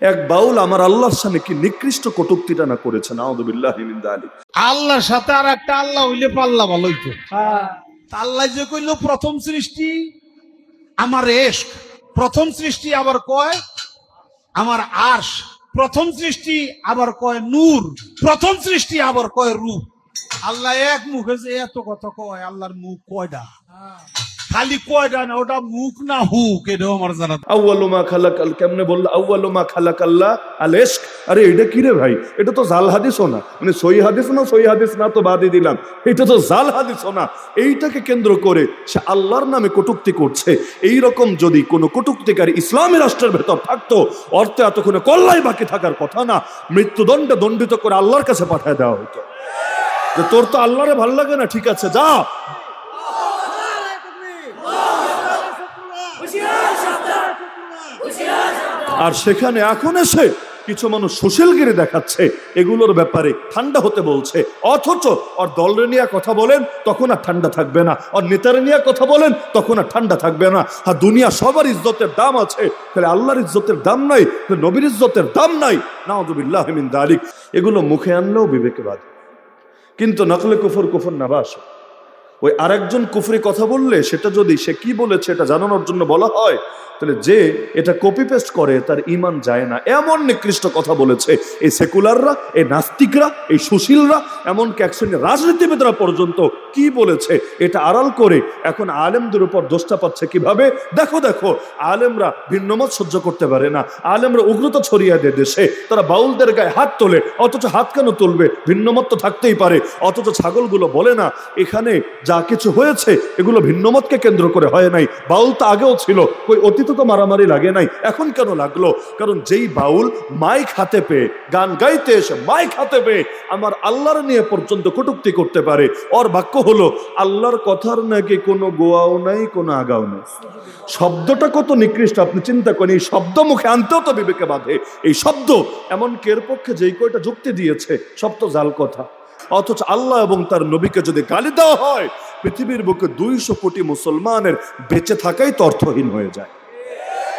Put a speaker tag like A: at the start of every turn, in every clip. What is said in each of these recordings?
A: এক বাউল আমার আল্লাহর সামনে কি নিকৃষ্ট কটুক্তিটা না করেছে? নাউদুবিল্লাহ আলী
B: আল্লাহর সাথে আর একটা আল্লাহ হইলে পাল্লা ভালো হইতো। আল্লাহ যে কইল প্রথম সৃষ্টি আমার এশক প্রথম সৃষ্টি আবার কয় আমার আশ প্রথম সৃষ্টি আবার কয় নূর প্রথম সৃষ্টি আবার কয় রূপ। আল্লাহ এক মুখে যে এত কথা কয় আল্লাহর মুখ কয়টা খালি কয়টা না ওটা মুখ না হুক? এটাও আমার জানা
A: আউ্বালু মা খালাক আল কেমনে বলল? আউ্বালু মা খালাক আল্লাহ আল ইশক আরে, এটা কি রে ভাই? এটা তো জাল হাদিস না। মানে সই হাদিস না সই হাদিস না তো বাদই দিলাম। এটা তো জাল হাদিস না। এইটাকে কেন্দ্র করে সে আল্লাহর নামে কটুক্তি করছে। এই রকম যদি কোনো কটুক্তিকারী ইসলামী রাষ্ট্রের ভেতর থাকতো, অর্থে এতক্ষণে কল্লাই বাকি থাকার কথা না, মৃত্যুদণ্ডে দণ্ডিত করে আল্লাহর কাছে পাঠিয়ে দেওয়া হতো। যে তোর তো আল্লাহরে ভালো লাগে না, ঠিক আছে, যা। আর সেখানে এখন এসে কিছু মানুষ সুশীলগিরি দেখাচ্ছে। এগুলোর ব্যাপারে ঠান্ডা হতে বলছে। অথচ ওর দলরে নিয়ে কথা বলেন, তখন আর ঠান্ডা থাকবে না। ওর নেতারে নিয়ে কথা বলেন, তখন আর ঠান্ডা থাকবে না। আর দুনিয়া সবার ইজ্জতের দাম আছে। তাহলে আল্লাহর ইজ্জতের দাম নাই নবীর ইজ্জতের দাম নাই। নাউজুবিল্লাহ মিন দালিক। এগুলো মুখে আনলেও বিবেকে বাধে কিন্তু নকলে কুফর কুফর নাবাস ওই আরেকজন কুফরি কথা বললে সেটা যদি সে কি বলেছে এটা জানানোর জন্য বলা হয়, তাহলে যে এটা কপি পেস্ট করে তার ইমান যায় না। এমন নিকৃষ্ট কথা বলেছে এই সেকুলাররা, এই নাস্তিকরা, এই সুশীলরা, এমনকি এক শ্রেণির রাজনীতিবিদরা পর্যন্ত কি বলেছে এটা আড়াল করে এখন আলেমদের উপর দোষটা পাচ্ছে কীভাবে? দেখো দেখো, আলেমরা ভিন্নমত সহ্য করতে পারে না। আলেমরা উগ্রতা ছড়িয়ে দেয় দেশে। তারা বাউলদের গায়ে হাত তোলে, অথচ হাত কেন তুলবে? ভিন্নমত তো থাকতেই পারে, অথচ ছাগলগুলো বলে না, এখানে যা কিছু হয়েছে, এগুলো ভিন্নমতকে কেন্দ্র করে হয় নাই। বাউল তো আগেও ছিল। কই, অতীত তো মারামারি লাগে নাই। এখন কেন লাগল? কারণ যেই বাউল মাইক হাতে পেয়ে, গান গাইতে এসে মাইক হাতে পেয়ে আমার আল্লাহর নিয়ে পর্যন্ত কটুক্তি করতে পারে। ওর বাক্য হলো, আল্লাহর কথার নাকি কোনো গোয়াও নাই, কোনো আগাও নেই। শব্দটা কত নিকৃষ্ট, আপনি চিন্তা করেন, এই শব্দ মুখে আনতেও তো বিবেকে বাঁধে। এই শব্দ এমনকি এর পক্ষে যেই কয়টা যুক্তি দিয়েছে, সব তো জাল কথা। অথচ আল্লাহ এবং তার নবীকে যদি গালি দেওয়া হয় পৃথিবীর বুকে দুইশো কোটি মুসলমানের বেঁচে থাকাই তো অর্থহীন হয়ে যায়।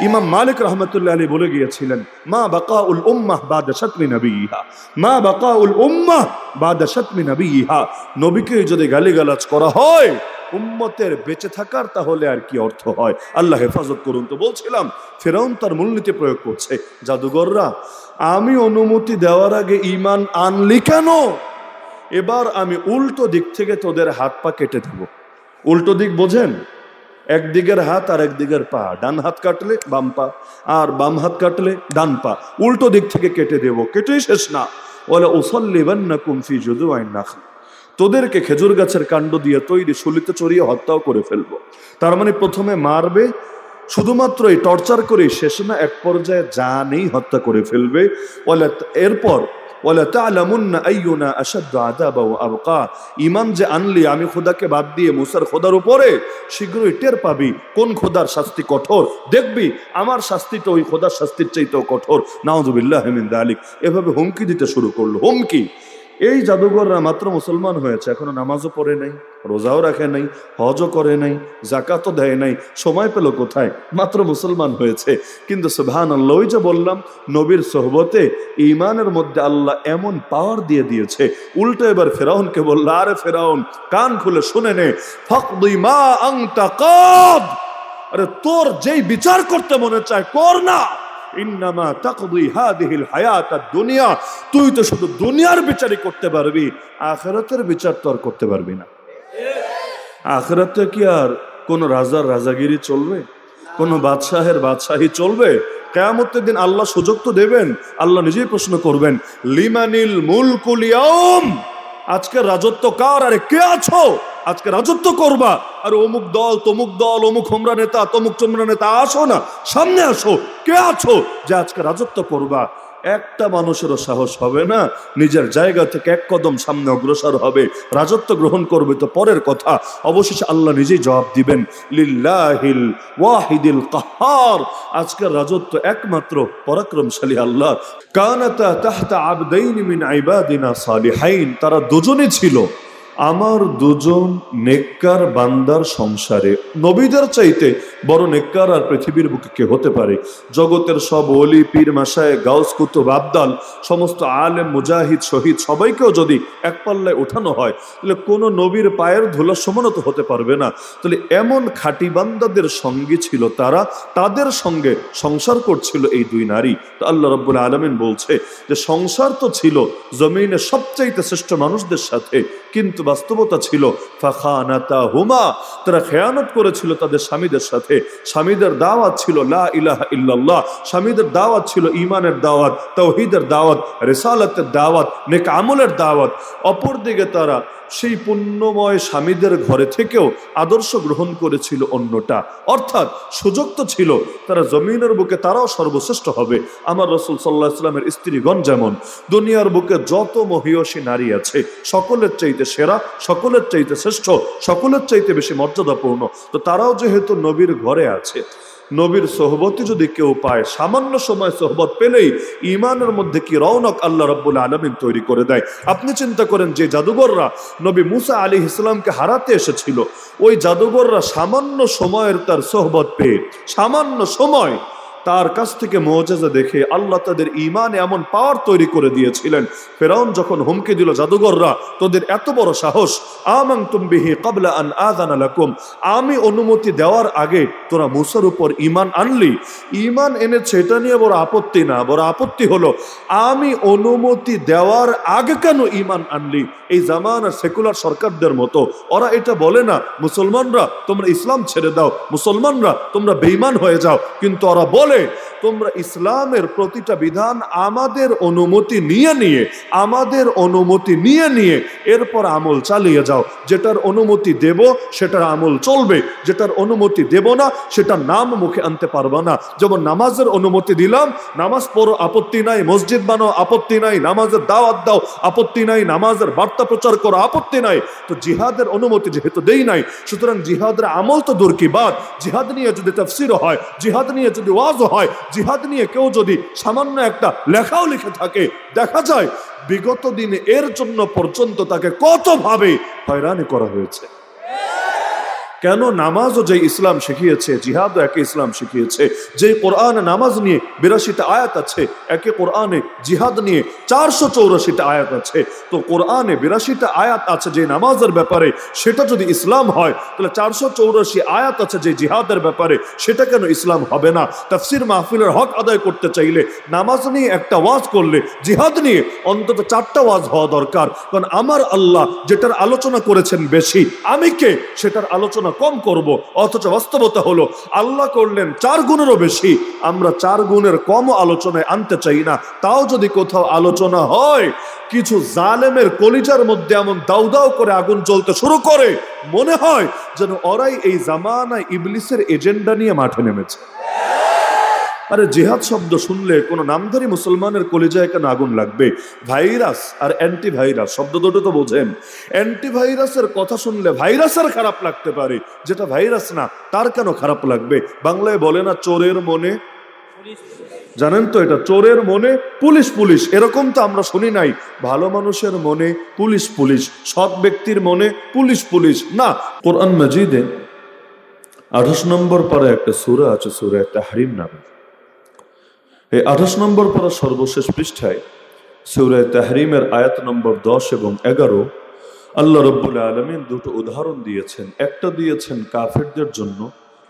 A: ইমাম মালিক রহমতুল্লাহ আলী বলে গিয়েছিলেন, মা বাকা উল উম্মাহ বাদ শতমি নবী ইহা মা বাকা উল উম্মাহ বাদ শতমি নবী ইহা নবীকে যদি গালিগালাজ করা হয়, উম্মতের বেঁচে থাকার তাহলে আর কি অর্থ হয়? আল্লাহ হেফাজত করুন তো বলছিলাম, ফেরাউন তার মূলনীতি প্রয়োগ করছে। জাদুঘররা আমি অনুমতি দেওয়ার আগে ইমান আনলি কেন? এবার আমি উল্টো দিক থেকে তোদের হাত পা কেটে দেব উল্টো দিক বোঝেন? একদিকের হাত আর একদিকের পা। ডান হাত কাটলে বাম পা, আর বাম হাত কাটলে ডান পা। উল্টো দিক থেকে কেটে দেব। কেটেই শেষ না। বলে ওসল্লিবান না কুমফি যদু আইন না তোদেরকে খেজুর গাছের কাণ্ড দিয়ে তৈরি শুলিতে চড়িয়ে হত্যাও করে ফেলব। তার মানে প্রথমে মারবে, শুধুমাত্র এই টর্চার করে শেষ না, এক পর্যায়ে যা নেই হত্যা করে ফেলবে। এরপর ইমান যে আনলি, আমি খোদাকে বাদ দিয়ে খোদার উপরে শীঘ্রই টের পাবি কোন খোদার শাস্তি কঠোর। দেখবি, আমার ওই খোদার শাস্তির কঠোর। দালিক। এভাবে হুমকি দিতে শুরু করল। হুমকি! এই জাদুঘররা মাত্র মুসলমান হয়েছে, এখনও নামাজও পড়ে নাই, রোজাও রাখে নাই, হজও করে নাই জাকাতও দেয় নাই, সময় পেল কোথায়? মাত্র মুসলমান হয়েছে। কিন্তু সুবহান আল্লাহ যে বললাম, নবীর সোহবতে ইমানের মধ্যে আল্লাহ এমন পাওয়ার দিয়ে দিয়েছে। উল্টো এবার ফেরাউনকে বলল, আরে ফেরাউন, কান খুলে শুনে নে। মা আরে তোর যেই বিচার করতে মনে চায়, কর না। ইন্নামা তাকদি হাদিহিল হায়াত দুনিয়া। তুই তো শুধু দুনিয়ার বিচারই করতে পারবি, আখেরাতের বিচার তো আর করতে পারবি না। আখেরাতে কি আর কোন রাজার রাজাগিরি চলবে? কোন বাদশাহের বাদশাহী চলবে? কেয়ামতের দিন আল্লাহ সুযোগ তো দেবেন, আল্লাহ নিজেই প্রশ্ন করবেন, লিমানিল মুলকুল ইয়াউম? আজকে রাজত্ব কার, আরে কে আছো? আজকে রাজত্ব করবা। আর অমুক দল, তমুক দল, অমুক হোমরা নেতা, তমুক চমরা নেতা, আসো না, সামনে আসো, কে আছো? যে আজকে রাজত্ব করবা। একটা মানুষেরও সাহস হবে না, নিজের জায়গা থেকে এক কদম সামনে অগ্রসর হবে। রাজত্ব গ্রহণ করবে তো পরের কথা, অবশেষে আল্লাহ নিজেই জবাব দিবেন, লিল্লাহিল ওয়াহিদিল কাহার। আজকের রাজত্ব একমাত্র পরাক্রমশালী আল্লাহ। কানাতা তাহতা আবদাইন মিন ইবাদিনা সালিহাইন। তারা দুজনে ছিল। আমার দুজন নেককার বান্দার সংসারে। নবীদের চাইতে বড় নেককার আর পৃথিবীর বুকে কে হতে পারে? জগতের সব অলি পীর, মাসায়, গাউস, কুতুব, আবদাল, সমস্ত আলেম, মুজাহিদ, শহীদ, সবাইকেও যদি এক পাল্লায় ওঠানো হয়, তাহলে কোনো নবীর পায়ের ধুলা সমানত হতে পারবে না। তাহলে এমন খাঁটি বান্দাদের সঙ্গী ছিল তারা, তাদের সঙ্গে সংসার করছিল এই দুই নারী। তো আল্লাহ রব্বুল আলমিন বলছে যে, সংসার তো ছিল জমিনে সবচাইতে শ্রেষ্ঠ মানুষদের সাথে, কিন্তু বাস্তবতা ছিল হুমা তারা খেয়ানত করেছিল তাদের স্বামীদের সাথে। স্বামীদের দাওয়াত ছিল, লা ইলাহা ইল্লাল্লাহ। স্বামীদের দাওয়াত ছিল ইমানের দাওয়াত তৌহিদের দাওয়াত, রেসালতের দাওয়াত, নেক আমলের দাওয়াত। অপরদিকে তারা সেই পুণ্যময় স্বামীদের ঘরে থেকেও আদর্শ গ্রহণ করেছিল অন্যটা। অর্থাৎ সুযোগ তো ছিল, তারা জমিনের বুকে তারাও সর্বশ্রেষ্ঠ হবে। আমার রসুল সাল্লাহ ইসলামের স্ত্রীগণ যেমন, দুনিয়ার বুকে যত মহিয়সী নারী আছে, সকলের চাইতে সেরা, সকলের চাইতে শ্রেষ্ঠ, সকলের চাইতে বেশি মর্যাদাপূর্ণ, তো তারাও যেহেতু নবীর ঘরে আছে নবীর সোহবতি যদি কেউ পায়, সামান্য সময় সোহবত পেলেই ইমানের মধ্যে কি রৌনক আল্লাহ রব্বুল আলমিন তৈরি করে দেয়? আপনি চিন্তা করেন, যে জাদুঘররা নবী মুসা আলী ইসলামকে হারাতে এসেছিল, ওই জাদুঘররা সামান্য সময়ের তার সোহবত পেয়ে, সামান্য সময় তার কাছ থেকে মৌজাজা দেখে আল্লাহ তাদের ইমানে এমন পাওয়ার তৈরি করে দিয়েছিলেন। ফেরাউন যখন হুমকি দিল জাদুঘররা তোদের এত বড় সাহস, আমাং তুমবিহি কাবলা আন আদান আলাকুম আমি অনুমতি দেওয়ার আগে তোরা মুসার উপর ইমান আনলি। ইমান এনেছে, এটা নিয়ে বড় আপত্তি না, বড় আপত্তি হলো, আমি অনুমতি দেওয়ার আগে কেন ইমান আনলি? এই জামানা সেকুলার সরকারদের মতো, ওরা এটা বলে না, মুসলমানরা, তোমরা ইসলাম ছেড়ে দাও, মুসলমানরা, তোমরা বেইমান হয়ে যাও। কিন্তু ওরা বলে তোমরা ইসলামের প্রতিটা বিধান আমাদের অনুমতি নিয়ে নিয়ে, আমাদের অনুমতি নিয়ে নিয়ে এরপর আমল চালিয়ে যাও। যেটার অনুমতি দেব, সেটার আমল চলবে। যেটার অনুমতি দেব না, সেটার নাম মুখে আনতে পারবা না। যেমন নামাজের অনুমতি দিলাম, নামাজ পড়ো, আপত্তি নাই, মসজিদ বানো আপত্তি নাই, নামাজের দাওয়াত দাও, আপত্তি নাই, নামাজের বার্তা প্রচার করো, আপত্তি নাই। তো জিহাদের অনুমতি যেহেতু দেই নাই, সুতরাং জিহাদের আমল তো দূর কি বাদ জিহাদ নিয়ে যদি তফসির হয়, জিহাদ নিয়ে যদি ওয়াজ হয়। জিহাদ নিয়ে কেউ যদি সামান্য একটা লেখাও লিখে থাকে, দেখা যায় বিগত দিনে এর জন্য পর্যন্ত তাকে কতভাবে হয়রানি করা হয়েছে। কেন নামাজও যে ইসলাম শিখিয়েছে, জিহাদও একে ইসলাম শিখিয়েছে যে কোরআন নামাজ নিয়ে বিরাশিটা আয়াত আছে, একে কোরআনে জিহাদ নিয়ে চারশো চৌরাশিটা আয়াত আছে। তো কোরআনে বিরাশিটা আয়াত আছে যে নামাজের ব্যাপারে, সেটা যদি ইসলাম হয়, তাহলে চারশো চৌরাশি আয়াত আছে যে জিহাদের ব্যাপারে, সেটা কেন ইসলাম হবে না? তাফসির মাহফিলের হক আদায় করতে চাইলে নামাজ নিয়ে একটা ওয়াজ করলে, জিহাদ নিয়ে অন্তত চারটা ওয়াজ হওয়া দরকার। কারণ আমার আল্লাহ যেটার আলোচনা করেছেন বেশি, আমি কে সেটার আলোচনা কম করব, অথচ বাস্তবতা হলো আল্লাহ করলেন চার গুণেরও বেশি। আমরা চার গুণের কম আলোচনায় আনতে চাই না, তাও যদি কোথাও আলোচনা হয়, কিছু জালেমের কলিজার মধ্যে এমন দাউ দাউ করে আগুন জ্বলতে শুরু করে, মনে হয় যেন ওরাই এই জামানায় ইবলিসের এজেন্ডা নিয়ে মাঠে নেমেছে। আরে জেহাদ শব্দ শুনলে কোনো নামধারী মুসলমানের কলিজায় কেন আগুন লাগবে? ভাইরাস আর অ্যান্টি ভাইরাস শব্দ দুটো তো বোঝেন। অ্যান্টি ভাইরাসের কথা শুনলে ভাইরাসের খারাপ লাগতে পারে। যেটা ভাইরাস না, তার কেন খারাপ লাগবে? বাংলায় বলে না চোরের মনে? জানেন তো এটা, চোরের মনে পুলিশ পুলিশ, এরকম তো আমরা শুনি নাই। ভালো মানুষের মনে পুলিশ পুলিশ, সৎ ব্যক্তির মনে পুলিশ পুলিশ। না, কোরআন মজিদে আঠাশ নম্বর পরে একটা সুরা আছে, সুরা একটা হারিম নামে। এই আঠাশ নম্বর পর সর্বশেষ পৃষ্ঠায় সৌরায় তাহরিমের আয়াত নম্বর দশ এবং এগারো আল্লাহ রব্বুল আলমিন দুটো উদাহরণ দিয়েছেন। একটা দিয়েছেন কাফেরদের জন্য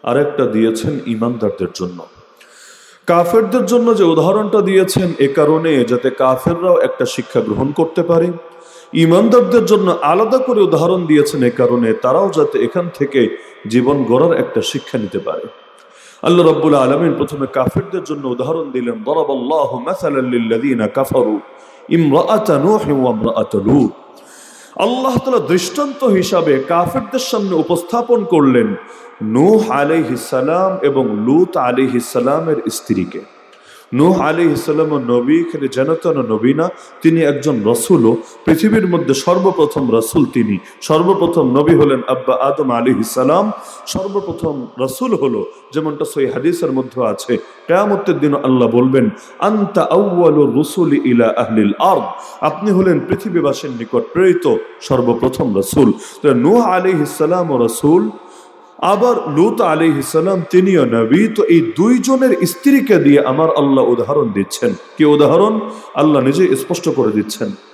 A: আর একটা দিয়েছেন ইমানদারদের জন্য। কাফেরদের জন্য যে উদাহরণটা দিয়েছেন এ কারণে যাতে কাফেররাও একটা শিক্ষা গ্রহণ করতে পারে। ইমানদারদের জন্য আলাদা করে উদাহরণ দিয়েছেন এ কারণে তারাও যাতে এখান থেকে জীবন গড়ার একটা শিক্ষা নিতে পারে। আল্লাহ রব্বুল আলমিন প্রথমে কাফেরদের জন্য উদাহরণ দিলেন, দরাবাল্লাহ মাসালাল লিল্লাযীনা কাফারু ইমরাআতা নূহ ওয়া ইমরাআতা লূত। আল্লাহ তাআলা দৃষ্টান্ত হিসাবে কাফেরদের সামনে উপস্থাপন করলেন নূহ আলাইহিস এবং লুত আলাইহিস স্ত্রীকে। নূহ আলী ইসলাম নবী, এখানে যেনতেন নবী না তিনি একজন রসুলও। পৃথিবীর মধ্যে সর্বপ্রথম রসুল তিনি। সর্বপ্রথম নবী হলেন আব্বা আদম আলী ইসালাম সর্বপ্রথম রসুল হলো, যেমনটা সই হাদিসের মধ্যে আছে, কেয়ামতের দিন আল্লাহ বলবেন, আন্তা আউ্বালু রসুল ইলা আহলিল আর্দ। আপনি হলেন পৃথিবীবাসীর নিকট প্রেরিত সর্বপ্রথম রসুল। তো নূহ আলী ইসালাম ও রসুল আবার লুত আলী ইসালাম তিনিও নবী, তো এই দুইজনের স্ত্রীকে দিয়ে আমার আল্লাহ উদাহরণ দিচ্ছেন। কি উদাহরণ? আল্লাহ নিজে স্পষ্ট করে দিচ্ছেন।